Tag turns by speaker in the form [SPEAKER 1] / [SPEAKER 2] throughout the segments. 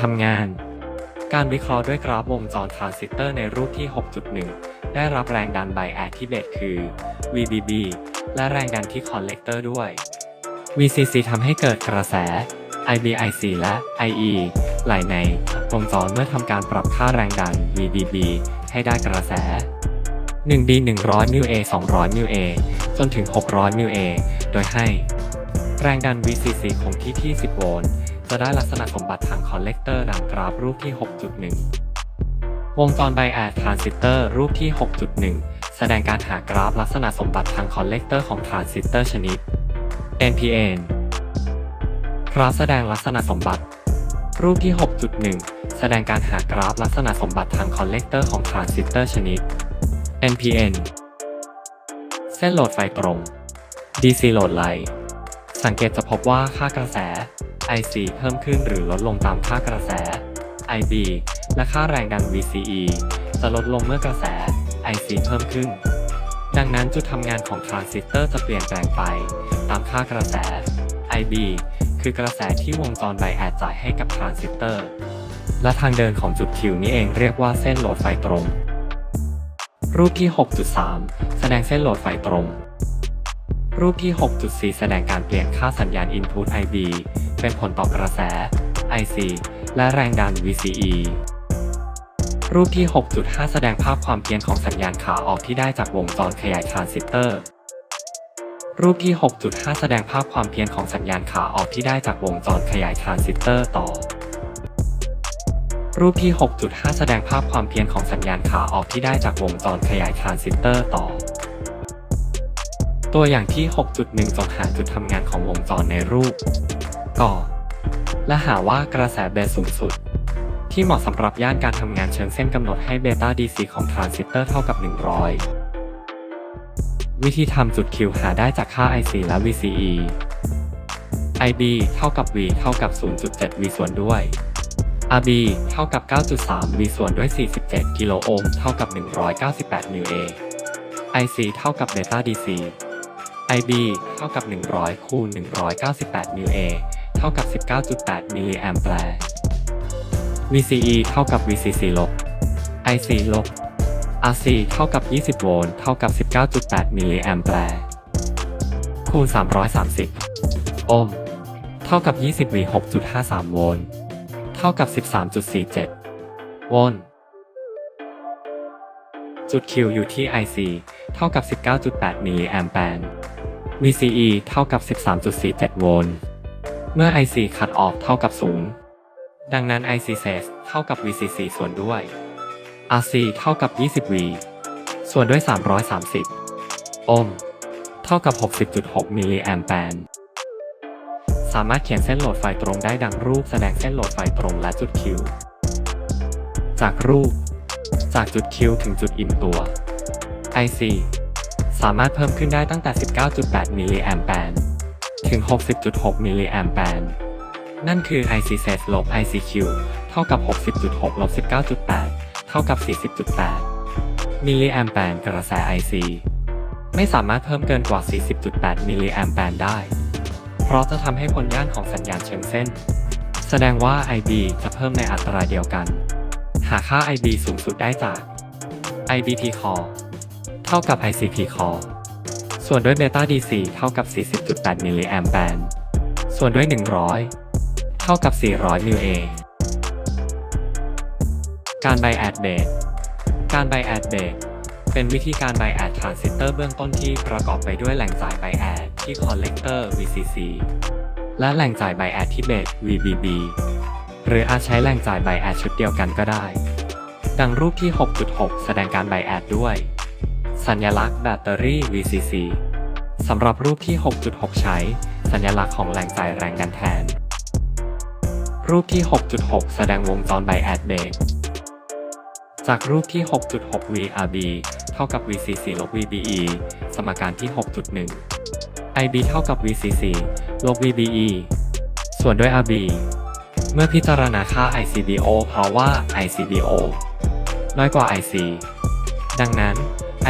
[SPEAKER 1] ทำงาน การวิเคราะห์ด้วยกราฟวงจรทรานซิสเตอร์ในรูปที่ 6.1 ได้รับแรงดันไบแอดที่เบสคือ VBB และแรงดันที่คอนเลกเตอร์ด้วย VCC ทำให้เกิดกระแส IBIC และ IE ไหลในวงจรเมื่อทำการปรับค่าแรงดัน VBB ให้ได้กระแส 1D 100 μA 200 μA จนถึง 600 μA โดยให้ แรงดัน VCC คงที่ที่ 10 โวลต์ จะได้ลักษณะสมบัติทางคอนเลกเตอร์ดังกราฟรูปที่ 6.1 วงจรไบแอดทรานซิสเตอร์รูปที่ 6.1 แสดงการหากราฟลักษณะสมบัติทางคอนเลกเตอร์ของทรานซิสเตอร์ชนิด NPN กราฟแสดงลักษณะสมบัติ รูปที่ 6.1 แสดงการหากราฟลักษณะสมบัติทางคอนเลกเตอร์ของทรานซิสเตอร์ชนิด NPN เส้นโหลดไฟตรง DC โหลดไลสังเกตจะพบว่าค่ากระแส IC เพิ่มขึ้นหรือลดลงตามค่ากระแส IB และค่าแรงดัน VCE จะลดลงเมื่อกระแส IC เพิ่มขึ้น ดังนั้นจุดทำงานของทรานซิสเตอร์จะเปลี่ยนแปลงไป ตามค่ากระแส IB คือกระแสที่วงจรไบแอดจ่ายให้กับทรานซิสเตอร์ และทางเดินของจุดคิวนี้เองเรียกว่าเส้นโหลดไฟตรง รูปที่ 6.3 แสดงเส้นโหลดไฟตรง รูปที่ 6.4 แสดงการเปลี่ยนค่าสัญญาณ Input IB เป็นผลต่อกระแส IC และแรงดัน VCE รูปที่ 6.5 แสดงภาพความเพี้ยนของสัญญาณขาออกที่ได้จากวงจรขยายทรานซิสเตอร์ รูปที่ 6.5 แสดงภาพความเพี้ยนของสัญญาณขาออกที่ได้จากวงจรขยายทรานซิสเตอร์ต่อ รูปที่ 6.5 แสดงภาพความเพี้ยนของสัญญาณขาออกที่ได้จากวงจรขยายทรานซิสเตอร์ต่อ ตัวอย่างที่ 6.1 จงหาจุดทำงานของวงจรในรูป ก่อ และหาว่ากระแสเบสสูงสุด ที่เหมาะสำหรับย่านการทำงานเชิงเส้นกำหนดให้เบต้า DC ของทรานซิสเตอร์เท่ากับ 100 วิธีทำจุด Q หาได้จากค่า IC และ VCE IB เท่ากับ V เท่ากับ 0.7 V ส่วนด้วย RB เท่ากับ 9.3 V ส่วนด้วย 47 กิโลโอห์มเท่ากับ 198มิลเอ IC เท่ากับเบต้า DC IB เท่ากับ 100 คูณ 198มิล เท่ากับ 19.8 มิลลิแอมแปร์ VCE เท่ากับ VCC ลบ IC ลบ RC เท่ากับ 20 โวลต์เท่ากับ 19.8 มิลลิแอมแปร์คูณ 330 โอห์ม เท่ากับ 20 V 6.53 โวลต์ เท่ากับ 13.47 โวลต์ จุด Q อยู่ที่ IC เท่ากับ 19.8 มิลลิแอมแปร์ VCE เท่ากับ 13.47 โวลต์ เมื่อ IC คัดออกเท่ากับ 0 ดังนั้น IC s e s เท่ากับ VCC ส่วนด้วย RC เท่ากับ 20V ส่วนด้วย 330 โอห์ม เท่ากับ 60.6 มิลลิแอมแปร์ สามารถเขียนเส้นโหลดไฟตรงได้ดังรูปแสดงเส้นโหลดไฟตรงและจุด Q จากรูป จากจุด Q ถึงจุดอิ่มตัว IC สามารถเพิ่มขึ้นได้ตั้งแต่ 19.8 มิลลิแอมแปร์ ถึง 60.6 มิลลิแอมแปร์นั่นคือ IC s ลบ ICQ เท่ากับ 60.6ลบ19.8 เท่ากับ 40.8 มิลลิแอมแปร์กระแส IC ไม่สามารถเพิ่มเกินกว่า 40.8 มิลลิแอมแปร์ได้ เพราะจะทำให้ผลย่านของสัญญาณเชิงเส้น แสดงว่า IB จะเพิ่มในอัตราเดียวกัน หาค่า IB สูงสุดได้จาก IBT core เท่ากับ ICP core ส่วนด้วย Beta DC เท่ากับ 40.8 มิลลิแอมแปร์ส่วนด้วย 100 เท่ากับ 400 มิลเอ การไบแอดเบสการไบแอดเบสเป็นวิธีการไบแอดทรานซิสเตอร์เบื้องต้นที่ประกอบไปด้วยแหล่งจ่ายไบแอดที่คอนเลกเตอร์ VCC และแหล่งจ่ายไบแอดที่เบส VBB หรืออาจใช้แหล่งจ่ายไบแอดชุดเดียวกันก็ได้ ดังรูปที่ 6.6 แสดงการไบแอดด้วย สัญลักษณ์แบตเตอรี่ VCC สำหรับรูปที่ 6.6 ใช้ สัญลักษณ์ของแหล่งจ่ายแรงดันแทน รูปที่ 6.6 แสดงวงจรไบแอดเบสจากรูปที่ 6.6 VRB เท่ากับ VCC ลบ VBE สมการที่ 6.1 IB เท่ากับ VCC ลบ VBE ส่วนด้วย RB เมื่อพิจารณาค่า ICBO เพราะว่า ICBO น้อยกว่า IC ดังนั้น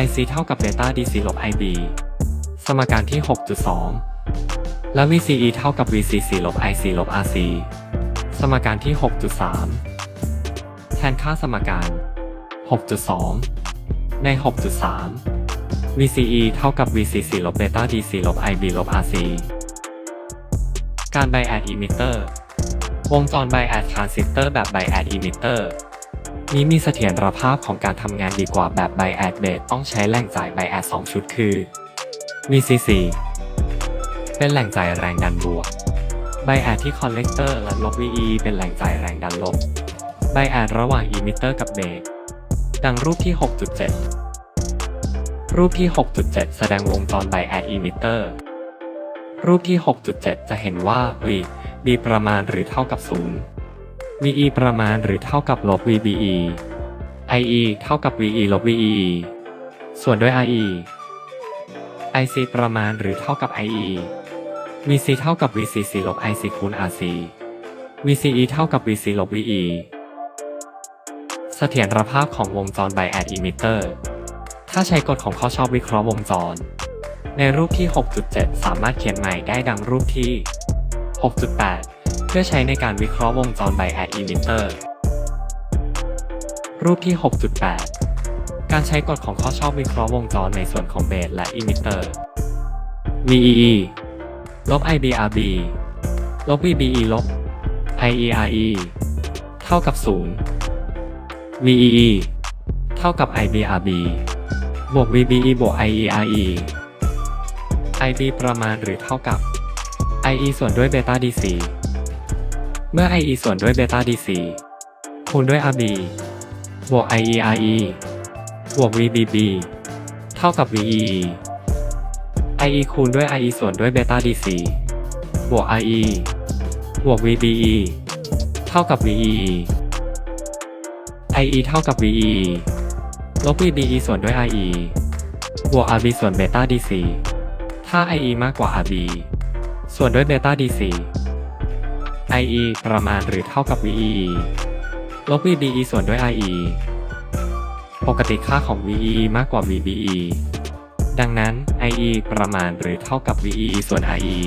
[SPEAKER 1] IC เท่ากับเบต้า DC ลบ IB สมการที่ 6.2 และ VCE เท่ากับ VCC ลบ IC ลบ RC สมการที่ 6.3 แทนค่าสมการ 6.2 ใน 6.3 VCE เท่ากับ VCC ลบเบต้า DC ลบ IB ลบ RC การ bias emitter วงจร bias transistor แบบ bias emitter นี้มีเสถียรภาพของการทำงานดีกว่าแบบ bias base ต้องใช้แหล่งจ่าย bias 2ชุดคือ VCC เป็นแหล่งจ่ายแรงดันบวก bias ที่ collector และลบ VE เป็นแหล่งจ่ายแรงดันลบ bias ระหว่าง emitter กับ b a s ดังรูปที่ 6.7 รูปที่ 6.7 แสดงวงจร bias emitter รูปที่ 6.7 จะเห็นว่า V B ประมาณหรือเท่ากับ 0 VE ประมาณหรือเท่ากับลบ VBE IE เท่ากับ VE ลบ VEE ส่วนด้วย IE IC ประมาณหรือเท่ากับ IE VC เท่ากับ VCC ลบ IC คูณ RC VCE เท่ากับ VC ลบ VE เสถียรภาพของวงจร bias emitter ถ้าใช้กฎของข้อชอบวิเคราะห์วงจร ในรูปที่ 6.7 สามารถเขียนใหม่ได้ดังรูปที่ 6.8 พื่อใช้ในการวิเคราะห์วงจร bias emitter รูปที่ 6.8 การใช้กฎของข้อชอบวิเคราะห์วงจรในส่วนของเบสและ emitter VEE ลบ IBRB ลบ VBE ลบ IERE เท่ากับ 0 VEE เท่ากับ IBRB บวก VBE บวก IERE IB ประมาณหรือเท่ากับ IE ส่วนด้วยเบต้า DC เมื่อ IE ส่วนด้วยเบต้า DC คูณด้วย RB บวก IERE บวก VBB เท่ากับ VEE IE คูณด้วย IE ส่วนด้วยเบต้า DC บวก IE บวก VBE เท่ากับ VEE IE เท่ากับ VEE ลบ VBE ส่วนด้วย IE บวก RB ส่วนเบต้า DC ถ้า IE มากกว่า RB ส่วนด้วยเบต้า DC IE ประมาณหรือเท่ากับ VEE ลบ VBE ส่วนด้วย IE ปกติค่าของ VEE มากกว่า VBE ดังนั้น IE ประมาณหรือเท่ากับ VEE ส่วน IE